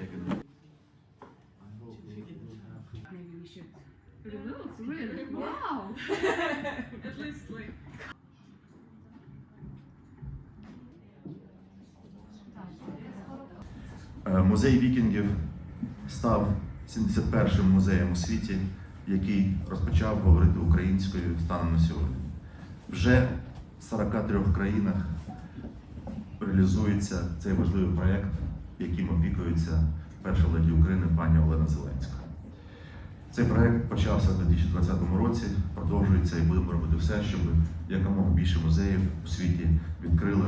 Maybe we should. But it looks really wow. At least like. Музей вікінгів став 71-м музеєм у світі, який розпочав говорити українською станом на сьогодні. Вже в 43 країнах реалізується цей важливий проєкт яким опікується перша леді України пані Олена Зеленська. Цей проєкт почався у 2020 році, продовжується і будемо робити все, щоб якомога більше музеїв у світі відкрили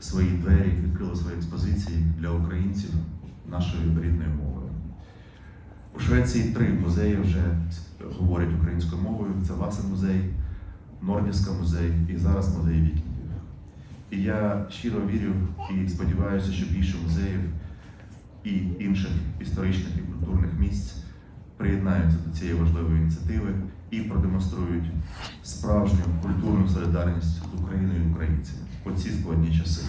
свої двері, відкрили свої експозиції для українців нашою рідною мовою. У Швеції три музеї вже говорять українською мовою. Це Васа музей, Нордіска музей і зараз музей вікінгів. І я щиро вірю і сподіваюся, що більше музеїв і інших історичних і культурних місць приєднаються до цієї важливої ініціативи і продемонструють справжню культурну солідарність з Україною і українцями у ці складні часи.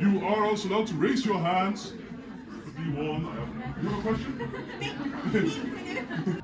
You are also allowed to raise your hands. Be have- You have a question?